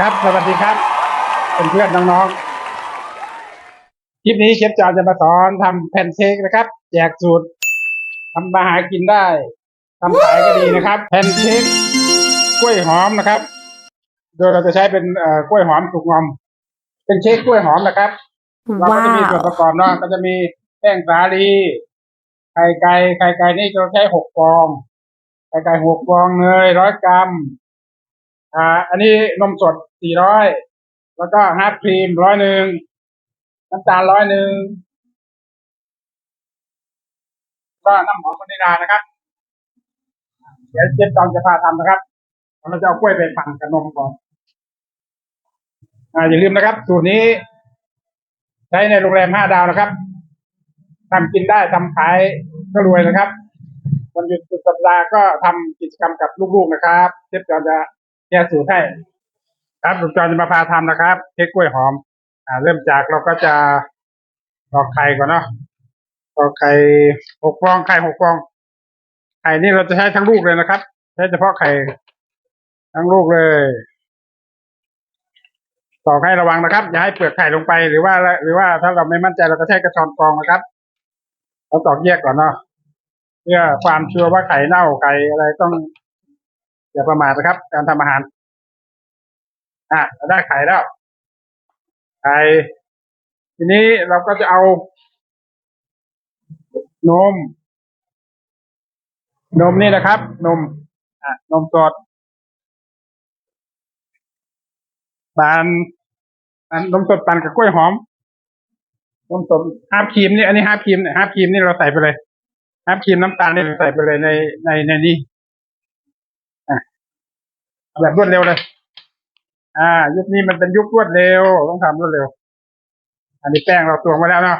ครับ สวัสดีครับเพื่อนๆน้องๆ คลิปนี้เชฟจอนจะมาสอนทำแพนเค้กนะครับ แจกสูตรทำมาหากินได้ทำขายก็ดีนะครับ แพนเค้กกล้วยหอมนะครับ โดยเราจะใช้เป็นเอ่อกล้วยหอมสุกงอม เป็นเค้กกล้วยหอมนะครับ เราก็จะมีส่วนประกอบเนาะก็จะมีแป้งสาลีไข่ไก่ไข่ไก่นี่เราใช้หกฟองไข่ไก่หกฟองเนยร้อยกรัม อ่า อันนี้นมสดสี่ร้อยแล้วก็ฮาร์ดครีมร้อยหนึ่งน้ำตาลร้อยหนึ่งก็น้ำหอมวานิลานะครับเดี๋ยวเจ๊จองจะพาทำนะครับเราจะเอากล้วยไปปั่นกับนมก่อนอ่าอย่าลืมนะครับ สูตรนี้ใช้ในโรงแรมห้าดาวนะครับทำกินได้ทำขายก็รวยนะครับวันหยุดสุดสัปดาห์ก็ทำกิจกรรมกับลูกๆนะครับเชฟจอนจะ แก้สูตรให้ ครับลูกจอนจะมาพาทำนะครับเค้กกล้วยหอม อ่า เริ่มจากเราก็จะตอกไข่ก่อนเนาะตอกไข่หกฟองไข่หกฟอง ไข่นี่เราจะใช้ทั้งลูกเลยนะครับ ใช้เฉพาะไข่ทั้งลูกเลยตอกให้ระวังนะครับ อย่าให้เปลือกไข่ลงไปหรือว่า หรือว่าถ้าเราไม่มั่นใจเราก็ใช้กระชอนกรองนะครับเราตอกแยกก่อนเนาะเพื่อความชัวร์ว่าไข่เน่าไข่อะไรต้อง อย่าประมาทนะครับ การทำอาหาร อะเราได้ไข่แล้วไข่ทีนี้เราก็จะเอานม นมนี่นะครับ นม อะ นมสดปั่นนมสดปั่นกับกล้วยหอมนมสดฮาร์ปครีมนี่อันนี้ฮาร์ปครีมเนี่ยฮาร์ปครีมนี่เราใส่ไปเลยฮาร์ปครีมน้ำตาลนี่เราใส่ไปเลยในในในนี้ แบบรวดเร็วเลย อ่า ยุคนี้มันเป็นยุครวดเร็ว ต้องทำรวดเร็ว อันนี้แป้งเราตวงไว้แล้วเนาะ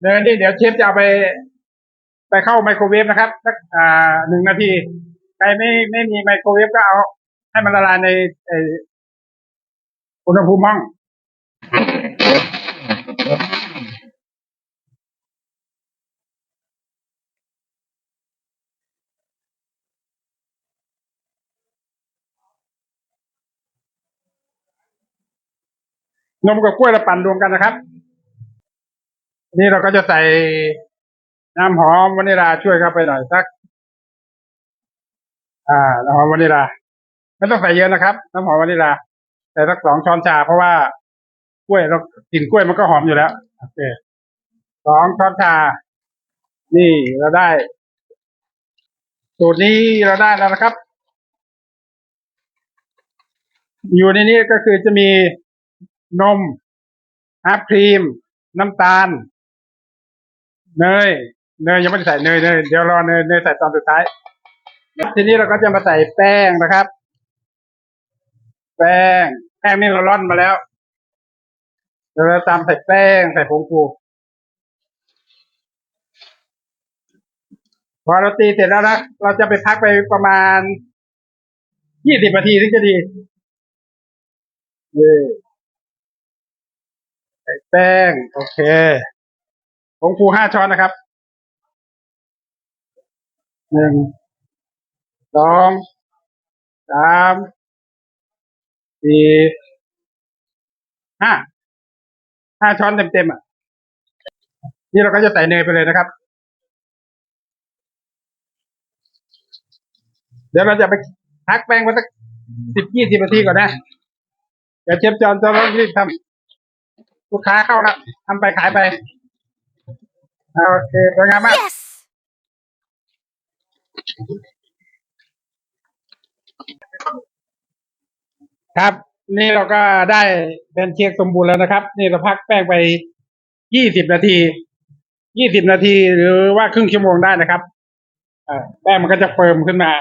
เดี๋ยวนี้เดี๋ยวเชฟจะเอาไป ไปเข้าไมโครเวฟนะครับสักอ่าหนึ่งนาที ใครไม่ไม่มีไมโครเวฟก็เอา ให้มันละลายในออุณหภูมิห้อง นมกับกล้วยเราปั่นรวมกันนะครับ นี่เราก็จะใส่น้ำหอมวานิลาช่วยเข้าไปหน่อยสัก อ่าน้ำหอมวานิลาไม่ต้องใส่เยอะนะครับ น้ำหอมวานิลาใส่สักสองช้อนชา เพราะว่ากล้วยเรากลิ่นกล้วยมันก็หอมอยู่แล้วโอเคสองช้อนชา นี่เราได้ สูตรนี้เราได้แล้วนะครับ อยู่ในนี้ก็คือจะมี นมฮาครีม น้ำตาล เนย เนยยังไม่ได้ใส่เนยเนยเดี๋ยวรอเนยเนยใส่ตอนสุดท้าย ทีนี้เราก็จะมาใส่แป้งนะครับ แป้ง แป้งนี่เราร่อนมาแล้วเดี๋ยวเราตามใส่แป้งใส่ผงฟูพอเราตีเสร็จแล้วนะเราจะไปพักไปประมาณยี่สิบนาทีถึงจะดีนี่ ใส่แป้ง โอเคผงฟูห้าช้อนนะครับ หนึ่ง สอง สาม สี่ ห้า ห้าช้อนเต็มๆอะ นี่เราก็จะใส่เนยไปเลยนะครับ เดี๋ยวเราจะไปพักแป้งไว้สักสิบยี่สิบนาทีก่อนนะ เดี๋ยวเชฟจอนจะต้องรีบทำ ลูกค้าเข้าแล้วทำไปขายไปโอเคสวยงามมาก Yes! ครับ นี่เราก็ได้เป็นเค้กสมบูรณ์แล้วนะครับ นี่เราพักแป้งไปยี่สิบนาทียี่สิบนาทีหรือว่าครึ่งชั่วโมงได้นะครับอ่าแป้งมันก็จะเฟิร์มขึ้นมา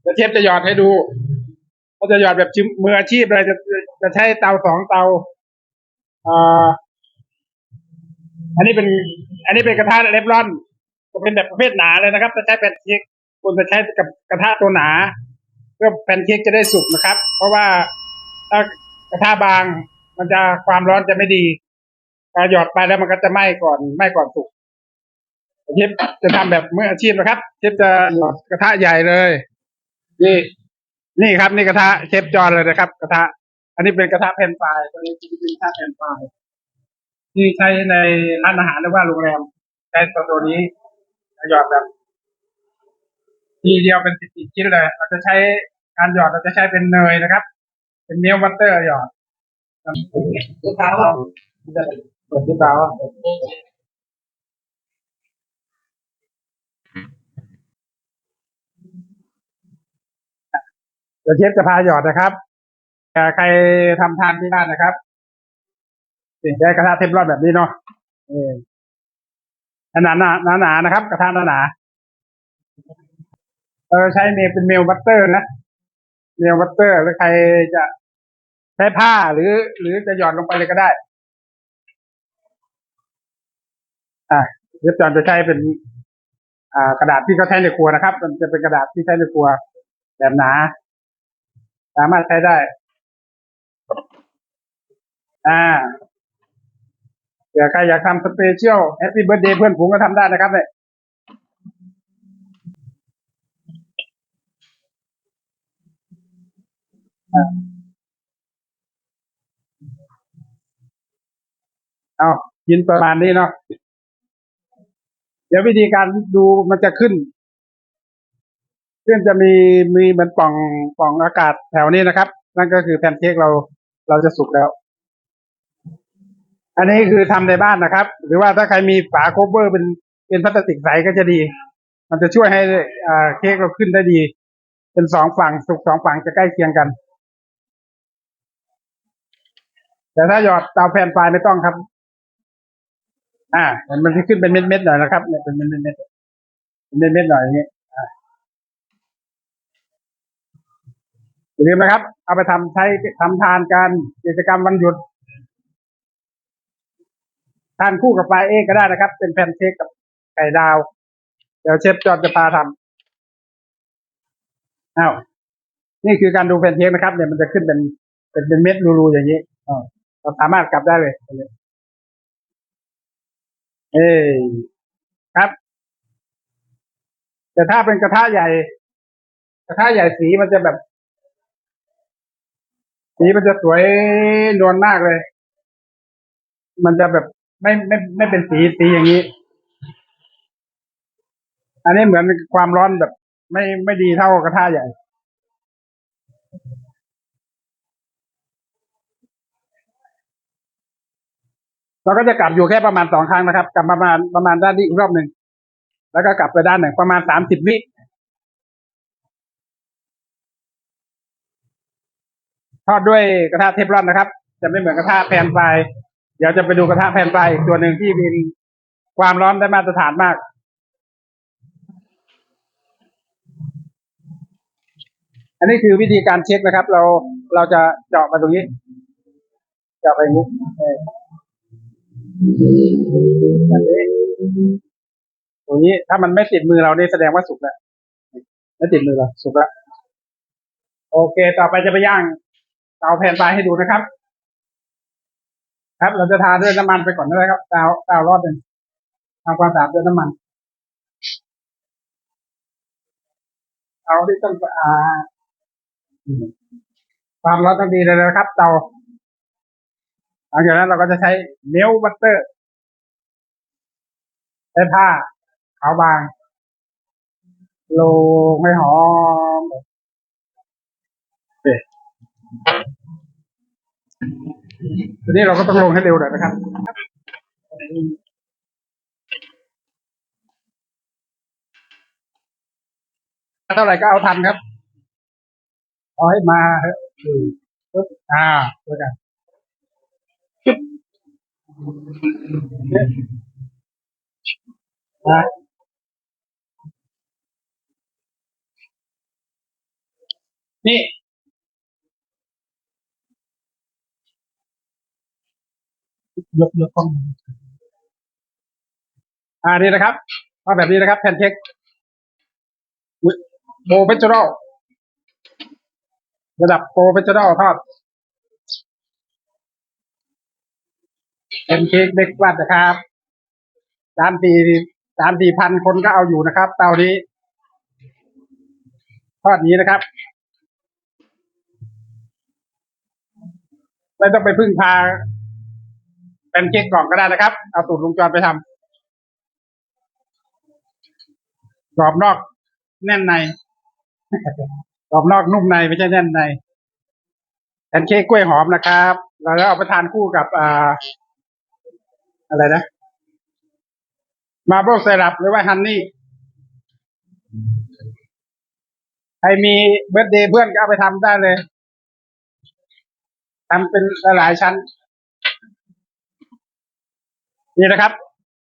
เดี๋ยวเชฟจะหยอดให้ดูก็จะหยอดแบบชิมมืออาชีพเลยจะจะใช้เตาสองเตา อันนี้เป็น อันนี้เป็นกระทะเล็บรอนจะเป็นแบบประเภทหนาเลยนะครับจะใช้แผ่นเค้กคุณจะใช้กับกระทะตัวหนา เพื่อแผ่นเค้กจะได้สุกนะครับ เพราะว่าถ้ากระทะบางมันจะความร้อนจะไม่ดีการหยอดไปแล้วมันก็จะไหม้ก่อนไหม้ก่อนสุกเชฟจะทำแบบมืออาชีพนะครับเชฟจะหยอดกระทะใหญ่เลย นี่ นี่ครับ นี่กระทะเชฟจอนเลยนะครับ กระทะ อันนี้เป็นกระทะแผ่นไฟตัวนี้จะเป็นกระทะแผ่นไฟที่ใช้ในร้านอาหารหรือว่าโรงแรมใช้ตัวตัวนี้หยอดแบบทีเดียวเป็นสิบสิบชิ้นเลย เราจะใช้การหยอดเราจะใช้เป็นเนยนะครับ เป็นเนื้อวัตเตอร์หยอดลูกค้าว่าเปิดลูกค้าว่าเดี๋ยวเชฟจะพาหยอดนะครับ ใครทำทานที่บ้านนะครับสิได้กระทะเทฟลอนแบบนี้เนาะเออหนาหนาหนาหนาๆนะครับ กระทะหนาหนาเออใช้เมลเป็นเมลบัตเตอร์นะเมลบัตเตอร์หรือใครจะใช้ผ้าหรือ หรือจะหย่อนลงไปเลยก็ได้ อ่าเดี๋ยวจอนจะใช้เป็น อ่ากระดาษที่เขาใช้ในครัวนะครับ มันจะเป็นกระดาษที่ใช้ในครัว แบบหนา สามารถใช้ได้ อ่าเดี๋ยวใครอยากทำสเปเชียลแฮปปี้เบิร์ดเดย์เพื่อนฝูงก็ทำได้นะครับเนี่ยเอากินประมาณนี้เนาะเดี๋ยววิธีการดูมันจะขึ้นขึ้นจะมีมีเหมือนป่องป่องอากาศแถวนี้นะครับ นั่นก็คือแพนเค้กเราเราจะสุกแล้ว อันนี้คือทำในบ้านนะครับ หรือว่าถ้าใครมีฝาโคเวอร์เป็นเป็นพลาสติกใสก็จะดี มันจะช่วยให้อ่าเค้กเราขึ้นได้ดี เป็นสองฝั่งสุกสองฝั่งจะใกล้เคียงกัน แต่ถ้าหยอดเตาแผ่นไฟไม่ต้องครับ อ่ามันจะขึ้นเป็นเม็ดๆหน่อยนะครับเนี่ยเป็นเม็ดๆเป็นเม็ดๆหน่อยอย่างนี้อ่าอย่าลืมนะครับ เอาไปทำใช้ทำทานกันกิจกรรมวันหยุด ทานคู่กับปลาเองก็ได้นะครับ เป็นแพนเค้กกับไก่ดาว เดี๋ยวเชฟจอดจะพาทำอ้าวนี่คือการดูแพนเค้กนะครับเนี่ยมันจะขึ้นเป็นเป็นเป็นเม็ดรูๆอย่างนี้เราสามารถกลับได้เลย เอ้ครับ แต่ถ้าเป็นกระทะใหญ่ กระทะใหญ่สีมันจะแบบ สีมันจะสวยนวลมากเลย มันจะแบบ ไม่ไม่ไม่เป็นสีสีอย่างนี้ อันนี้เหมือนความร้อนแบบ ไม่ไม่ดีเท่ากระทะใหญ่ เราก็จะกลับอยู่แค่ประมาณสองครั้งนะครับ กลับประมาณประมาณด้านนี้อีกรอบหนึ่งแล้วก็กลับไปด้านหนึ่งประมาณสามสิบวิทอดด้วยกระทะเทฟลอนนะครับ จะไม่เหมือนกระทะแผ่นไฟ เดี๋ยวจะไปดูกระทะแผ่นไฟอีกตัวหนึ่งที่มีความร้อนได้มาตรฐานมาก อันนี้คือวิธีการเช็คนะครับ เราเราจะเจาะมาตรงนี้ เจาะไปนี้แบบนี้ตรงนี้ถ้ามันไม่ติดมือเราเนี่ยแสดงว่าสุกแล้วไม่ติดมือเราสุกแล้วโอเค ต่อไปจะไปย่างเตาแผ่นไฟให้ดูนะครับ ครับ เราจะทาด้วยน้ำมันไปก่อนนะครับเตาเตารอดหนึ่งทำความสะอาดด้วยน้ำมัน เอาที่ต้องสะอาดความร้อนต้องดีเลยนะครับเตาหลังจากนั้นเราก็จะใช้เนลบัตเตอร์ใช้ผ้าขาวบางโลงให้หอมโอเค ทีนี้เราก็ต้องลงให้เร็วหน่อยนะครับเท่าไหร่ก็เอาทันครับเอาให้มาเอะอืมปึ๊บอ่าด้วยกันจุ๊บนะนี่ ยกยกกล้องอ่านี่นะครับเอาแบบนี้นะครับแพนเค้กโปรเฟชชั่นอลระดับโปรเฟชชั่นอลทอดแพนเค้กเบรกฟาสต์นะครับสามสี่สามสี่พันคนก็เอาอยู่นะครับ เตานี้ ทอดนี้นะครับไม่ต้องไปพึ่งพา แพนเค้กกล่องก็ได้นะครับ เอาสูตรลุงจรไปทำกรอบนอกแน่นในกรอบนอกนุ่มในไม่ใช่แน่นในแพนเค้กกล้วยหอมนะครับเราจะเอาไปทานคู่กับอ่าอะไรนะ มาเบิลไซรัปหรือว่าฮันนี่ใครมีเบิร์ดเดย์เพื่อนก็เอาไปทำได้เลยทำเป็นหลายชั้น นี่นะครับ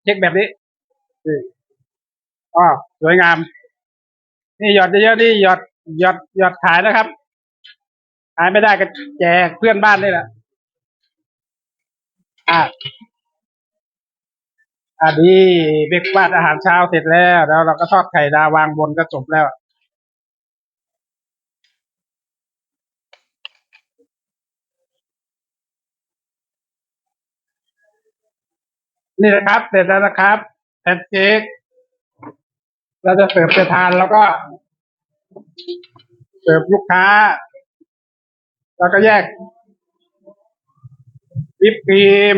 เช็คแบบนี้อ๋อสวยงาม นี่หยอดเยอะๆนี่หยอดหยอดหยอดขายนะครับ ขายไม่ได้ก็แจกเพื่อนบ้านนี่แหละอะอะดีเบรกฟาสต์อาหารเช้าเสร็จแล้ว แล้วเราก็ทอดไข่ดาววางบนก็จบแล้ว นี่นะครับ เสร็จแล้วนะครับแพนเค้กเราจะเสิร์ฟไปทานแล้วก็ เสิร์ฟลูกค้า แล้วก็แยกวิปครีม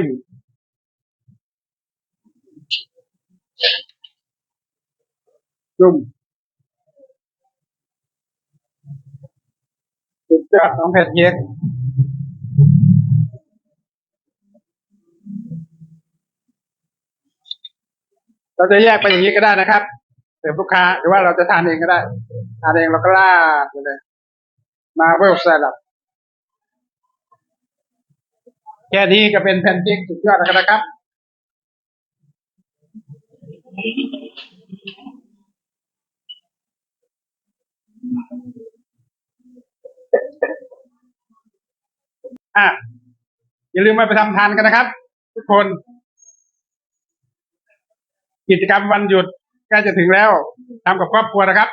จุ่มสุดยอดของแพนเค้ก เราจะแยกไปอย่างนี้ก็ได้นะครับเสิร์ฟลูกค้าหรือว่าเราจะทานเองก็ได้ทานเองเราก็ราดไปเลย มาเวลสลับแค่นี้ก็เป็นแพนเค้กสุดยอดแล้วนะครับอะอย่าลืมมาไปทำทานกันนะครับ ทุกคน กิจกรรมวันหยุดใกล้จะถึงแล้วทำกับครอบครัวนะครับ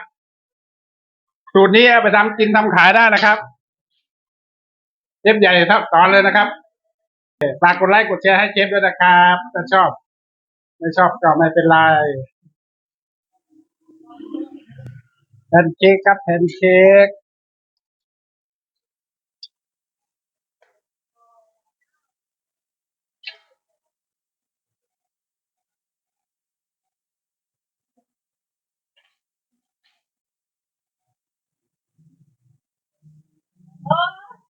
สูตรนี้เอาไปทำกินทำขายได้นะครับเชฟใหญ่ทับสอนเลยนะครับฝากกดไลค์กดแชร์ให้เชฟด้วยนะครับถ้าชอบ ไม่ชอบก็ไม่เป็นไรแพนเค้กครับแพนเค้ก Oh.